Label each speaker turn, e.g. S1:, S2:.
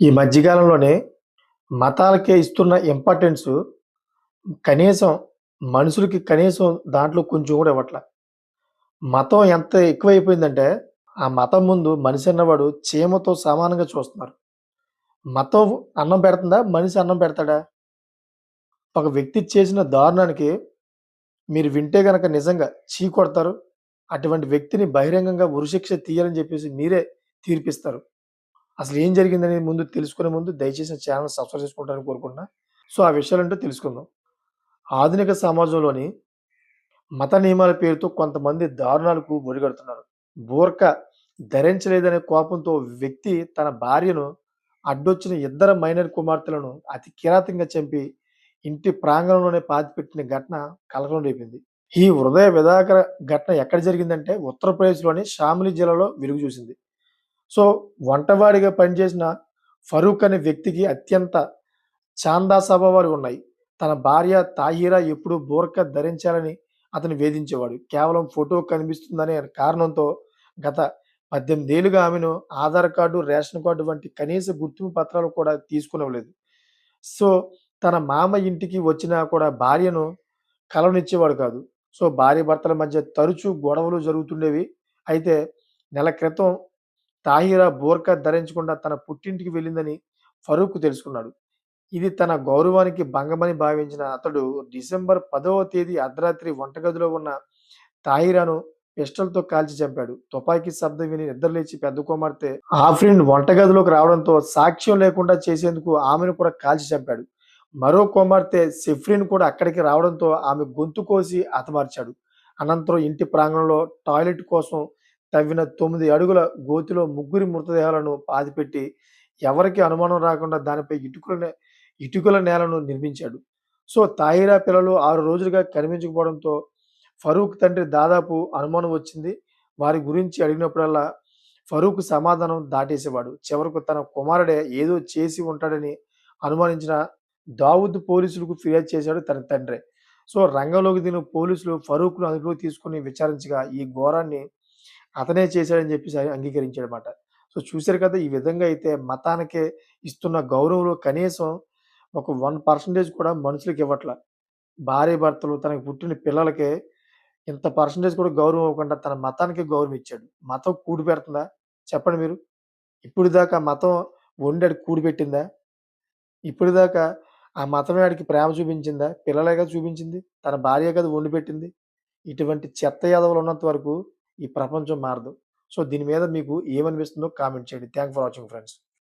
S1: ఈ మధ్యకాలంలోనే మతాలకే ఇస్తున్న ఇంపార్టెన్స్ కనీసం మనుషులకి కనీసం దాంట్లో కొంచెం కూడా ఇవ్వట్ల. మతం ఎంత ఎక్కువైపోయిందంటే, ఆ మతం ముందు మనిషి అన్నవాడు చీమతో సమానంగా చూస్తున్నారు. మతం అన్నం పెడుతుందా? మనిషి అన్నం పెడతాడా? ఒక వ్యక్తి చేసిన దారుణానికి మీరు వింటే గనక నిజంగా చీకొడతారు అటువంటి వ్యక్తిని బహిరంగంగా ఉరిశిక్ష తీయాలని చెప్పేసి మీరే తీర్పిస్తారు. అసలు ఏం జరిగిందనేది ముందు తెలుసుకునే ముందు దయచేసి ఛానల్ సబ్స్క్రైబ్ చేసుకుంటారని కోరుకుంటున్నా. సో, ఆ విషయాలేంటో తెలుసుకుందాం. ఆధునిక సమాజంలోని మత నియమాల పేరుతో కొంతమంది దారుణాలకు ఒడిగడుతున్నారు. బోర్క ధరించలేదనే కోపంతో వ్యక్తి తన భార్యను అడ్డొచ్చిన ఇద్దరు మైనర్ కుమార్తెలను అతి కిరాతకంగా చంపి ఇంటి ప్రాంగణంలోనే పాతిపెట్టిన ఘటన కలకలం రేపింది. ఈ హృదయ విధాకర ఘటన ఎక్కడ జరిగిందంటే ఉత్తరప్రదేశ్‌లోని షామ్లీ జిల్లాలో వెలుగు చూసింది. సో, వంటవాడిగా పనిచేసిన ఫరూక్ అనే వ్యక్తికి అత్యంత చాందా స్వభావాలు ఉన్నాయి. తన భార్య తాహిరా ఎప్పుడూ బోర్క ధరించాలని అతను వేధించేవాడు. కేవలం ఫోటో కనిపిస్తుందనే కారణంతో గత 18 ఆమెను ఆధార్ కార్డు, రేషన్ కార్డు వంటి కనీస గుర్తింపు పత్రాలు కూడా తీసుకునేవలేదు సో, తన మామ ఇంటికి వచ్చినా కూడా భార్యను కలవనిచ్చేవాడు కాదు. సో, భార్య భర్తల మధ్య తరచూ గొడవలు జరుగుతుండేవి. అయితే నెల క్రితం తాహిరా బోర్కా ధరించకుండా తన పుట్టింటికి వెళ్ళిందని ఫరూక్ తెలుసుకున్నాడు. ఇది తన గౌరవానికి భంగమని భావించిన అతడు డిసెంబర్ పదవ తేదీ అర్ధరాత్రి వంటగదిలో ఉన్న తాహిరాను పిస్టల్‌తో కాల్చి చంపాడు. తుపాకీ శబ్దం విని నిద్రలేచి పెద్ద కుమార్తె ఆఫ్రిన్ వంటగదిలోకి రావడంతో సాక్ష్యం లేకుండా చేసేందుకు ఆమెను కూడా కాల్చి చంపాడు. మరో కుమార్తె సెఫ్రిన్ కూడా అక్కడికి రావడంతో ఆమె గొంతు కోసి హతమార్చాడు. అనంతరం ఇంటి ప్రాంగణంలో టాయిలెట్ కోసం తవ్విన తొమ్మిది అడుగుల గోతిలో ముగ్గురి మృతదేహాలను పాతిపెట్టి ఎవరికి అనుమానం రాకుండా దానిపై ఇటుకల ఇటుకల నేలను నిర్మించాడు. సో, తాహిరా పిల్లలు ఆరు రోజులుగా కనిపించకపోవడంతో ఫరూక్ తండ్రి దాదాపు అనుమానం వచ్చింది. వారి గురించి అడిగినప్పుడల్లా ఫరూక్ సమాధానం దాటేసేవాడు. చివరకు తన కుమారుడే ఏదో చేసి ఉంటాడని అనుమానించిన దావుద్ పోలీసులకు ఫిర్యాదు చేశాడు తన తండ్రి సో, రంగంలోకి దిగిన పోలీసులు ఫరూక్‌ను అదుపులోకి తీసుకుని విచారించగా ఈ ఘోరాన్ని అతనే చేశాడని చెప్పేసి అంగీకరించాడన్నమాట. సో, చూశారు కదా! ఈ విధంగా అయితే మతానికే ఇస్తున్న గౌరవంలో కనీసం ఒక వన్ పర్సంటేజ్ కూడా మనుషులకి ఇవ్వట్ల. భార్యాభర్తలు తనకు పుట్టిన పిల్లలకే ఇంత పర్సెంటేజ్ కూడా గౌరవం ఇవ్వకుండా తన మతానికి గౌరవం ఇచ్చాడు. మతం కూడి పెడుతుందా? చెప్పండి మీరు. ఇప్పటిదాకా మతం వండి కూడి పెట్టిందా ఇప్పుడు ఇప్పటిదాకా ఆ మతమే ఆడికి ప్రేమ చూపించిందా? పిల్లలే కదా చూపించింది. తన భార్య కదా వండి పెట్టింది. ఇటువంటి చెత్త యాదవులు ఉన్నంత వరకు ఈ ప్రపంచం మారదు. సో, దీని మీద మీకు ఏమనిపిస్తుందో కామెంట్ చేయండి. Thank for watching friends.